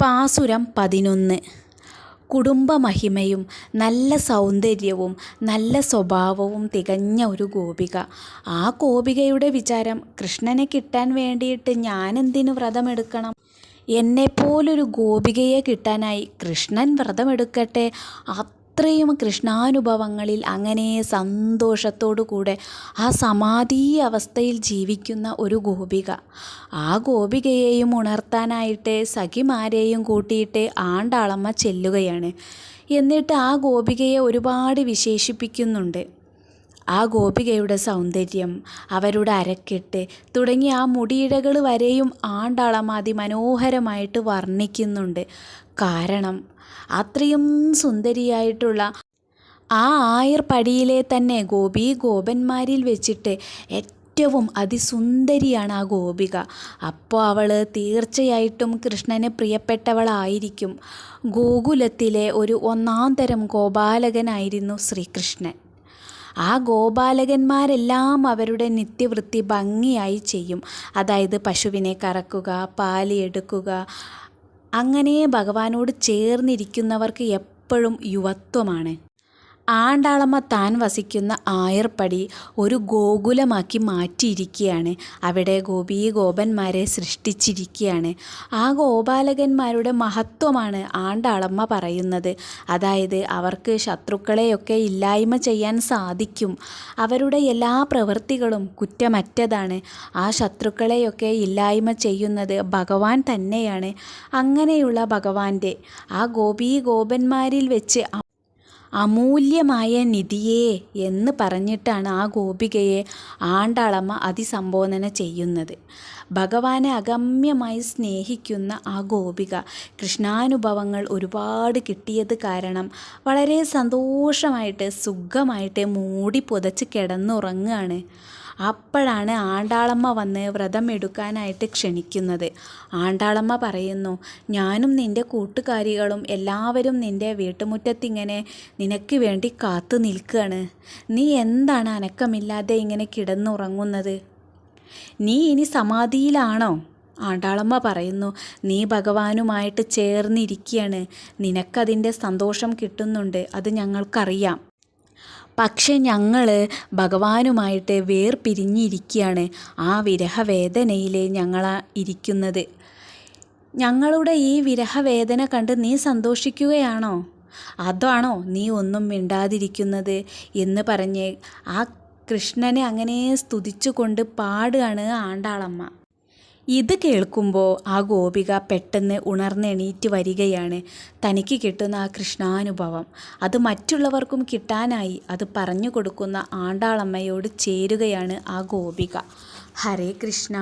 പാസുരം പതിനൊന്ന്. കുടുംബമഹിമയും നല്ല സൗന്ദര്യവും നല്ല സ്വഭാവവും തികഞ്ഞ ഒരു ഗോപിക. ആ ഗോപികയുടെ വിചാരം കൃഷ്ണനെ കിട്ടാൻ വേണ്ടിയിട്ട് ഞാനെന്തിനു വ്രതമെടുക്കണം? എന്നെപ്പോലൊരു ഗോപികയെ കിട്ടാനായി കൃഷ്ണൻ വ്രതമെടുക്കട്ടെ? അത്രയും കൃഷ്ണാനുഭവങ്ങളിൽ അങ്ങനെ സന്തോഷത്തോടു കൂടെ ആ സമാധി അവസ്ഥയിൽ ജീവിക്കുന്ന ഒരു ഗോപിക. ആ ഗോപികയെയും ഉണർത്താനായിട്ട് സഖിമാരെയും കൂട്ടിയിട്ട് ആണ്ടാളമ്മ ചെല്ലുകയാണ്. എന്നിട്ട് ആ ഗോപികയെ ഒരുപാട് വിശേഷിപ്പിക്കുന്നുണ്ട്. ആ ഗോപികയുടെ സൗന്ദര്യം അവരുടെ അരക്കെട്ട് തുടങ്ങി ആ മുടിയിഴകൾ വരെയും ആണ്ടാളമാതി മനോഹരമായിട്ട് വർണിക്കുന്നുണ്ട്. കാരണം അത്രയും സുന്ദരിയായിട്ടുള്ള ആ ആയിർ പടിയിലെ തന്നെ ഗോപീ ഗോപന്മാരിൽ വെച്ചിട്ട് ഏറ്റവും അതിസുന്ദരിയാണ് ആ ഗോപിക. അപ്പോൾ അവൾ തീർച്ചയായിട്ടും കൃഷ്ണന് പ്രിയപ്പെട്ടവളായിരിക്കും. ഗോകുലത്തിലെ ഒരു ഒന്നാം തരം ഗോപാലകനായിരുന്നു ശ്രീകൃഷ്ണൻ. ആ ഗോപാലകന്മാരെല്ലാം അവരുടെ നിത്യവൃത്തി ഭംഗിയായി ചെയ്യും. അതായത് പശുവിനെ കറക്കുക പാൽ എടുക്കുക. അങ്ങനെ ഭഗവാനോട് ചേർന്നിരിക്കുന്നവർക്ക് എപ്പോഴും യുവത്വമാണ്. ആണ്ടാളമ്മ താൻ വസിക്കുന്ന ആയർപ്പടി ഒരു ഗോകുലമാക്കി മാറ്റിയിരിക്കുകയാണ്. അവിടെ ഗോപീ ഗോപന്മാരെ സൃഷ്ടിച്ചിരിക്കുകയാണ്. ആ ഗോപാലകന്മാരുടെ മഹത്വമാണ് ആണ്ടാളമ്മ പറയുന്നത്. അതായത് അവർക്ക് ശത്രുക്കളെയൊക്കെ ഇല്ലായ്മ ചെയ്യാൻ സാധിക്കും. അവരുടെ എല്ലാ പ്രവൃത്തികളും കുറ്റമറ്റതാണ്. ആ ശത്രുക്കളെയൊക്കെ ഇല്ലായ്മ ചെയ്യുന്നത് ഭഗവാൻ തന്നെയാണ്. അങ്ങനെയുള്ള ഭഗവാന്റെ. ആ ഗോപീ ഗോപന്മാരിൽ വെച്ച് അമൂല്യമായ നിധിയേ എന്ന് പറഞ്ഞിട്ടാണ് ആ ഗോപികയെ ആണ്ടാളമ്മ അതിസംബോധന ചെയ്യുന്നത്. ഭഗവാനെ അഗമ്യമായി സ്നേഹിക്കുന്ന ആ ഗോപിക കൃഷ്ണാനുഭവങ്ങൾ ഒരുപാട് കിട്ടിയത് കാരണം വളരെ സന്തോഷമായിട്ട് സുഖമായിട്ട് മൂടി പുതച്ച് കിടന്നുറങ്ങുകയാണ്. അപ്പോഴാണ് ആണ്ടാളമ്മ വന്ന് വ്രതം എടുക്കാനായിട്ട് ക്ഷണിക്കുന്നത്. ആണ്ടാളമ്മ പറയുന്നു ഞാനും നിന്റെ കൂട്ടുകാരികളും എല്ലാവരും നിന്റെ വീട്ടുമുറ്റത്തിങ്ങനെ നിനക്ക് വേണ്ടി കാത്തു നിൽക്കുകയാണ്. നീ എന്താണ് അനക്കമില്ലാതെ ഇങ്ങനെ കിടന്നുറങ്ങുന്നത്? നീ ഇനി സമാധിയിലാണോ? ആണ്ടാളമ്മ പറയുന്നു നീ ഭഗവാനുമായിട്ട് ചേർന്നിരിക്കുകയാണ് നിനക്കതിന്റെ സന്തോഷം കിട്ടുന്നുണ്ട്. അത് ഞങ്ങൾക്കറിയാം. പക്ഷെ ഞങ്ങൾ ഭഗവാനുമായിട്ട് വേർപിരിഞ്ഞിരിക്കുകയാണ് ആ വിരഹവേദനയിൽ ഞങ്ങൾ ഇരിക്കുന്നത്. ഞങ്ങളുടെ ഈ വിരഹവേദന കണ്ട് നീ സന്തോഷിക്കുകയാണോ? അതാണോ നീ ഒന്നും മിണ്ടാതിരിക്കുന്നത് എന്ന് പറഞ്ഞ് ആ കൃഷ്ണനെ അങ്ങനെ സ്തുതിച്ചുകൊണ്ട് പാടുകയാണ് ആണ്ടാളമ്മ. ഇത് കേൾക്കുമ്പോൾ ആ ഗോപിക പെട്ടെന്ന് ഉണർന്നെണീറ്റ് വരികയാണ്. തനിക്ക് കിട്ടുന്ന ആ കൃഷ്ണാനുഭവം. അത് മറ്റുള്ളവർക്കും കിട്ടാനായി അത് പറഞ്ഞു കൊടുക്കുന്ന ആണ്ടാളമ്മയോട് ചേരുകയാണ് ആ ഗോപിക. ഹരേ കൃഷ്ണ.